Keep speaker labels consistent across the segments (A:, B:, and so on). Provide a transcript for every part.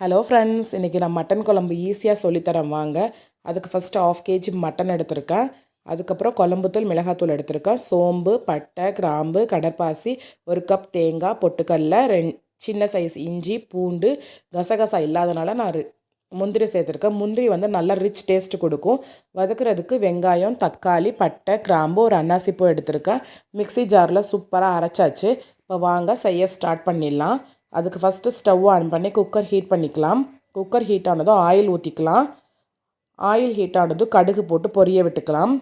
A: Hello friends இன்றைக்கி நான் mutton குழம்பு ஈஸியாக சொல்லித்தரேன் வாங்க. அதுக்கு ஃபஸ்ட்டு ஆஃப் கேஜி மட்டன் எடுத்திருக்கேன். அதுக்கப்புறம் குழம்புத்தூள் மிளகாத்தூள் எடுத்திருக்கேன். சோம்பு பட்டை கிராம்பு கடற்பாசி ஒரு கப் தேங்காய் பொட்டுக்கடல ரெண் சின்ன சைஸ் இஞ்சி பூண்டு கசகசா இல்லாதனால நான் ரி- முந்திரி சேர்த்துருக்கேன். முந்திரி வந்து நல்லா ரிச் டேஸ்ட் கொடுக்கும். வதக்குறதுக்கு வெங்காயம் தக்காளி பட்டை கிராம்பு ஒரு அன்னாசிப்பூ எடுத்திருக்கேன். மிக்ஸி ஜாரில் சூப்பராக அரைச்சாச்சு. இப்போ வாங்க செய்ய ஸ்டார்ட் பண்ணிடலாம். அதுக்கு ஃபஸ்ட்டு ஸ்டவ் ஆன் பண்ணி குக்கர் ஹீட் பண்ணிக்கலாம். குக்கர் ஹீட் ஆனதும் ஆயில் ஊற்றிக்கலாம் ஆயில் ஹீட் ஆனதும் கடுகு போட்டு பொரிய விட்டுக்கலாம்.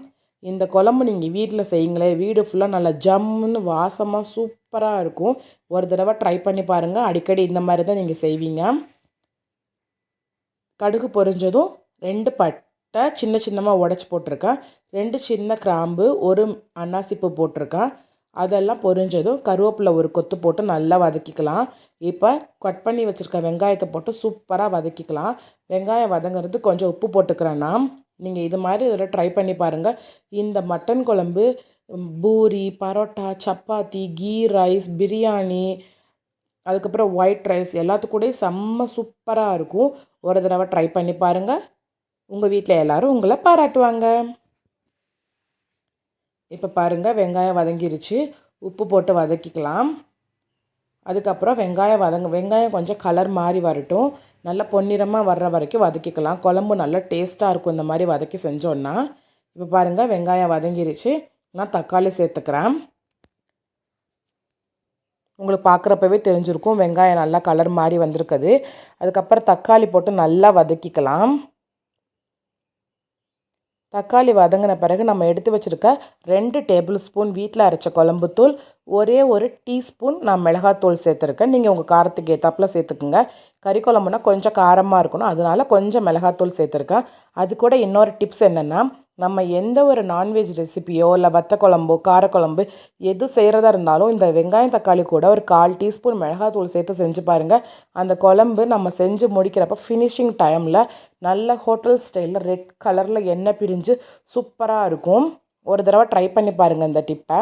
A: இந்த குழம்பு நீங்கள் வீட்டில் செய்யுங்களேன். வீடு ஃபுல்லாக நல்லா ஜம்முன்னு வாசமாக சூப்பராக இருக்கும். ஒரு தடவை ட்ரை பண்ணி பாருங்கள் அடிக்கடி இந்த மாதிரி தான் நீங்கள் செய்வீங்க. கடுகு பொரிஞ்சதும் ரெண்டு பட்டை சின்ன சின்னமாக உடச்சி போட்டிருக்கேன். ரெண்டு சின்ன கிராம்பு ஒரு அன்னாசிப்பு போட்டிருக்கேன். அதெல்லாம் பொரிஞ்சதும் கருவேப்பிலை ஒரு கொத்து போட்டு நல்லா வதக்கிக்கலாம். இப்போ கட் பண்ணி வச்சுருக்க வெங்காயத்தை போட்டு சூப்பராக வதக்கிக்கலாம். வெங்காயம் வதங்குறது கொஞ்சம் உப்பு போட்டுக்கிறேன்னா நீங்கள் இது மாதிரி இதில் ட்ரை பண்ணி பாருங்கள் இந்த மட்டன் குழம்பு பூரி பரோட்டா சப்பாத்தி கீ ரைஸ் பிரியாணி அதுக்கப்புறம் ஒயிட் ரைஸ் எல்லாத்துக்கூடயும் செம்ம சூப்பராக இருக்கும். ஒரு தடவை ட்ரை பண்ணி பாருங்கள் உங்கள் வீட்டில் எல்லோரும் உங்களை பாராட்டுவாங்க. இப்போ பாருங்கள் வெங்காயம் வதங்கிருச்சு. உப்பு போட்டு வதக்கிக்கலாம். அதுக்கப்புறம் வெங்காயம் வதங்க வெங்காயம் கொஞ்சம் கலர் மாறி வரட்டும். நல்லா பொன்னிறமாக வர்ற வரைக்கும் வதக்கிக்கலாம். குழம்பு நல்லா டேஸ்ட்டாக இருக்கும் இந்த மாதிரி வதக்கி செஞ்சோன்னா இப்போ பாருங்கள் வெங்காயம் வதங்கிருச்சு. நான் தக்காளி சேர்த்துக்கிறேன். உங்களுக்கு பார்க்குறப்பவே தெரிஞ்சிருக்கும். வெங்காயம் நல்லா கலர் மாறி வந்திருக்குது. அதுக்கப்புறம் தக்காளி போட்டு நல்லா வதக்கிக்கலாம். தக்காளி வதங்கின பிறகு நம்ம எடுத்து வச்சுருக்க ரெண்டு டேபிள் ஸ்பூன் வீட்டில் அரைச்ச குழம்புத்தூள் ஒரே ஒரு டீஸ்பூன் நான் மிளகாத்தூள் சேர்த்துருக்கேன். நீங்கள் உங்கள் காரத்துக்கு ஏற்றாப்புல சேர்த்துக்குங்க. கறி குழம்புனா கொஞ்சம் காரமாக இருக்கணும். அதனால கொஞ்சம் மிளகாத்தூள் சேர்த்துருக்கேன். அது கூட இன்னொரு டிப்ஸ் என்னென்னா நம்ம எந்த ஒரு நான்வெஜ் ரெசிபியோ இல்லை வத்த குழம்போ காரக்குழம்பு எது செய்கிறதா இருந்தாலும் இந்த வெங்காயம் தக்காளி கூட ஒரு கால் டீஸ்பூன் மிளகாத்தூள் சேர்த்து செஞ்சு பாருங்கள் அந்த குழம்பு நம்ம செஞ்சு முடிக்கிறப்ப ஃபினிஷிங் டைமில் நல்ல ஹோட்டல் ஸ்டைலில் ரெட் கலரில் எண்ணெய் பிரிஞ்சு சூப்பராக இருக்கும். ஒரு தடவை ட்ரை பண்ணி பாருங்கள் இந்த டிப்பை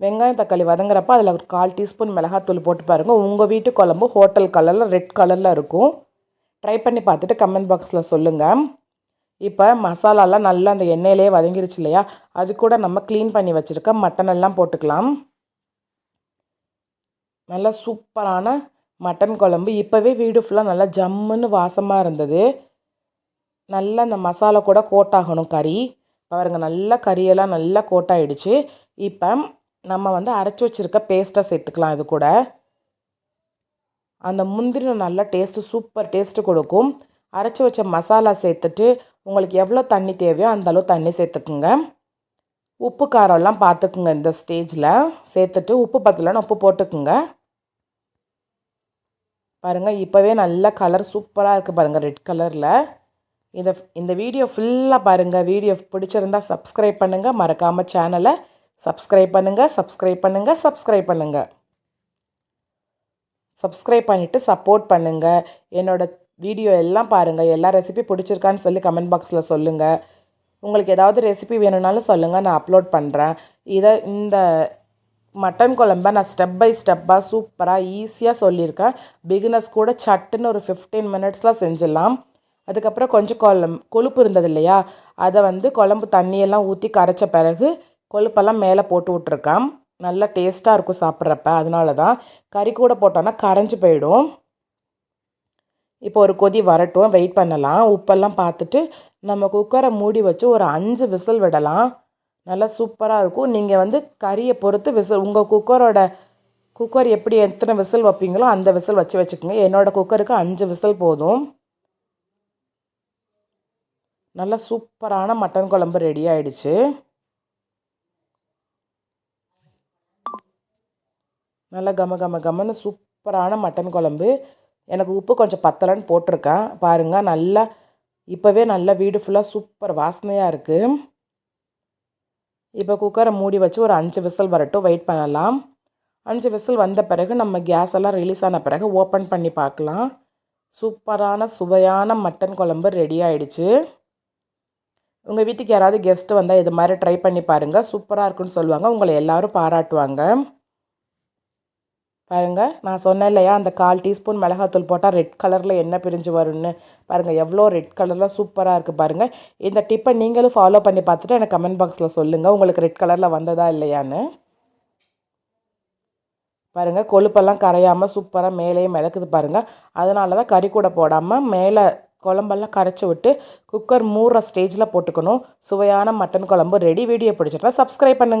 A: வெங்காயம் தக்காளி வதங்குறப்ப அதில் ஒரு கால் டீஸ்பூன் மிளகாத்தூள் போட்டு பாருங்கள் உங்கள் வீட்டு குழம்பு ஹோட்டல் கலரில் ரெட் கலரில் இருக்கும். ட்ரை பண்ணி பார்த்துட்டு கமெண்ட் பாக்ஸில் சொல்லுங்கள் இப்போ மசாலாலாம் நல்லா அந்த எண்ணெயிலே வதங்கிருச்சு இல்லையா? அது கூட நம்ம க்ளீன் பண்ணி வச்சுருக்க மட்டன் எல்லாம் போட்டுக்கலாம். நல்லா சூப்பரான மட்டன் குழம்பு. இப்போவே வீடு ஃபுல்லாக நல்லா ஜம்முன்னு வாசமாக இருந்தது. நல்லா அந்த மசாலா கூட கோட்டாகணும் கறி. பாருங்கள் நல்லா கறியெல்லாம் நல்லா கோட்டாயிடுச்சு. இப்போ நம்ம வந்து அரைச்சி வச்சுருக்க பேஸ்ட்டை சேர்த்துக்கலாம் இது கூட. அந்த முந்திரி நல்லா டேஸ்ட்டு சூப்பர் டேஸ்ட்டு கொடுக்கும். அரைச்சி வச்ச மசாலா சேர்த்துட்டு உங்களுக்கு எவ்வளோ தண்ணி தேவையோ அந்தளவு தண்ணி சேர்த்துக்குங்க. உப்பு காரம்லாம் பார்த்துக்குங்க இந்த ஸ்டேஜில் சேர்த்துட்டு உப்பு பத்தலைன்னு உப்பு போட்டுக்குங்க. பாருங்கள் இப்போவே நல்ல கலர் சூப்பராக இருக்குது பாருங்கள் ரெட் கலரில் இதை இந்த வீடியோ ஃபுல்லாக பாருங்கள் வீடியோ பிடிச்சிருந்தா சப்ஸ்கிரைப் பண்ணுங்கள் மறக்காமல் சேனலை சப்ஸ்கிரைப் பண்ணுங்கள் சப்ஸ்கிரைப் பண்ணுங்கள் சப்ஸ்கிரைப் பண்ணுங்கள் சப்ஸ்கிரைப் பண்ணிவிட்டு சப்போர்ட் பண்ணுங்கள் என்னோட வீடியோ எல்லாம் பாருங்கள் எல்லா ரெசிபி பிடிச்சிருக்கான்னு சொல்லி கமெண்ட் பாக்ஸில் சொல்லுங்கள் உங்களுக்கு ஏதாவது ரெசிபி வேணும்னாலும் சொல்லுங்கள் நான் அப்லோட் பண்ணுறேன் இதை இந்த மட்டன் குழம்ப நான் ஸ்டெப் பை ஸ்டெப்பாக சூப்பராக ஈஸியாக சொல்லியிருக்கேன். பிகினர்ஸ் கூட சட்டுன்னு ஒரு ஃபிஃப்டீன் மினிட்ஸ்லாம் செஞ்சிடலாம். அதுக்கப்புறம் கொஞ்சம் கொழம் கொழுப்பு இருந்தது இல்லையா? அதை வந்து குழம்பு தண்ணியெல்லாம் ஊற்றி கரைச்ச பிறகு கொழுப்பெல்லாம் மேலே போட்டு விட்ருக்கான் நல்லா டேஸ்ட்டாக இருக்கும் சாப்பிட்றப்ப. அதனால தான் கறி கூட போட்டோன்னா கரைஞ்சி போயிடும். இப்போ ஒரு கொதி வரட்டும் வெயிட் பண்ணலாம். உப்பெல்லாம் பார்த்துட்டு நம்ம குக்கரை மூடி வச்சு ஒரு அஞ்சு விசில் விடலாம். நல்லா சூப்பராக இருக்கும். நீங்கள் வந்து கறியை பொறுத்து விசில் உங்கள் குக்கரோட குக்கர் எப்படி எத்தனை விசில் வைப்பீங்களோ அந்த விசில் வச்சு வச்சுக்கோங்க. என்னோடய குக்கருக்கு அஞ்சு விசில் போதும். நல்லா சூப்பரான மட்டன் குழம்பு ரெடி ஆயிடுச்சு. நல்லா கம கம கமன்னு சூப்பரான மட்டன் குழம்பு. எனக்கு உப்பு கொஞ்சம் பத்தலைன்னு போட்டிருக்கேன். பாருங்கள் நல்லா இப்போவே நல்லா வீடு ஃபுல்லாக சூப்பர் வாசனையாக இருக்குது இப்போ குக்கரை மூடி வச்சு ஒரு அஞ்சு விசில் வரட்டும் வெயிட் பண்ணலாம். அஞ்சு விசில் வந்த பிறகு நம்ம கேஸ் எல்லாம் ரிலீஸ் ஆன பிறகு ஓப்பன் பண்ணி பார்க்கலாம். சூப்பரான சுவையான மட்டன் குழம்பு ரெடி ஆயிடுச்சு. உங்கள் வீட்டுக்கு யாராவது கெஸ்ட்டு வந்தால் இது மாதிரி ட்ரை பண்ணி பாருங்கள் சூப்பராக இருக்குன்னு சொல்லுவாங்க. உங்களை எல்லோரும் பாராட்டுவாங்க. பாருங்கள் நான் சொன்னேன் இல்லையா அந்த கால் டீஸ்பூன் மிளகாத்தூள் போட்டால் ரெட் கலரில் என்ன பிரிஞ்சு வரும்னு. பாருங்கள் எவ்வளோ ரெட் கலரில் சூப்பராக இருக்குது பாருங்கள் இந்த டிப்பை நீங்களும் ஃபாலோ பண்ணி பார்த்துட்டு எனக்கு கமெண்ட் பாக்ஸில் சொல்லுங்கள் உங்களுக்கு ரெட் கலரில் வந்ததா இல்லையான்னு. பாருங்கள் கொழுப்பெல்லாம் கரையாமல் சூப்பராக மேலேயே மிதக்குது பாருங்கள் அதனால தான் கறி கூட போடாமல் மேலே குழம்பெல்லாம் கரைச்சி விட்டு குக்கர் மூடுற ஸ்டேஜில் போட்டுக்கணும். சுவையான மட்டன் குழம்பு. ரெடி வீடியோ பிடிச்சிட்டா சப்ஸ்கிரைப் பண்ணுங்கள்